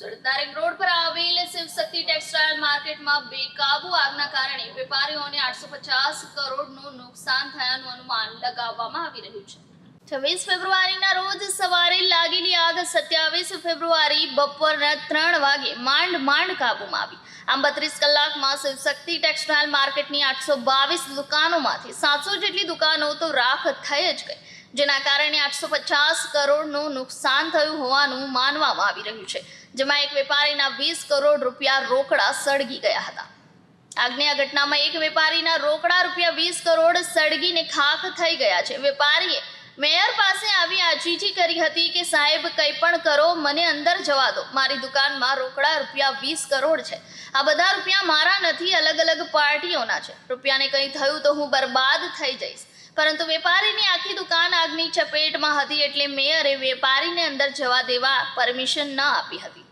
સુરતના ring road પર આવેલ શિવશક્તિ ટેક્સટાઇલ માર્કેટમાં બેકાબુ આગના કારણે વેપારીઓને આઠસો પચાસ કરોડનું નુકસાન થયાનું અનુમાન લગાવવામાં આવી રહ્યું છે. છવ્વીસ ફેબ્રુઆરીના રોજ સવારે લાગેલી આગ સત્યાવીસ ફેબ્રુઆરી બપોરના ત્રણ વાગે માંડ માંડ કાબૂમાં આવી. આમ બત્રીસ કલાકમાં શિવશક્તિ ટેક્સટાઇલ માર્કેટની આઠસો બાવીસ દુકાનોમાંથી સાતસો જેટલી દુકાનો તો રાખ થઈ જ ગઈ. જેના કારણે આઠસો પચાસ કરોડનું નુકસાન થયું હોવાનું માનવામાં આવી રહ્યું છે, જેમાં એક વેપારીના વીસ કરોડ રૂપિયા રોકડા સળગી ગયા હતા. આગની આ ઘટનામાં એક વેપારીના રોકડા રૂપિયા વીસ કરોડ સળગીને ખાખ થઈ ગયા છે. વેપારીએ મેયર પાસે આવી આજીજી કરી હતી કે, સાહેબ, કંઈ પણ કરો, મને અંદર જવા દો. મારી દુકાનમાં રોકડા રૂપિયા વીસ કરોડ છે. આ બધા રૂપિયા મારા નથી, અલગ અલગ પાર્ટીઓના છે. રૂપિયાને કંઈ થયું તો હું બરબાદ થઈ જઈશ. પરંતુ વેપારીની આખી દુકાન ચપેટમાં હતી એટલે મેયરે વેપારીને અંદર જવા દેવા પરમિશન ન આપી હતી.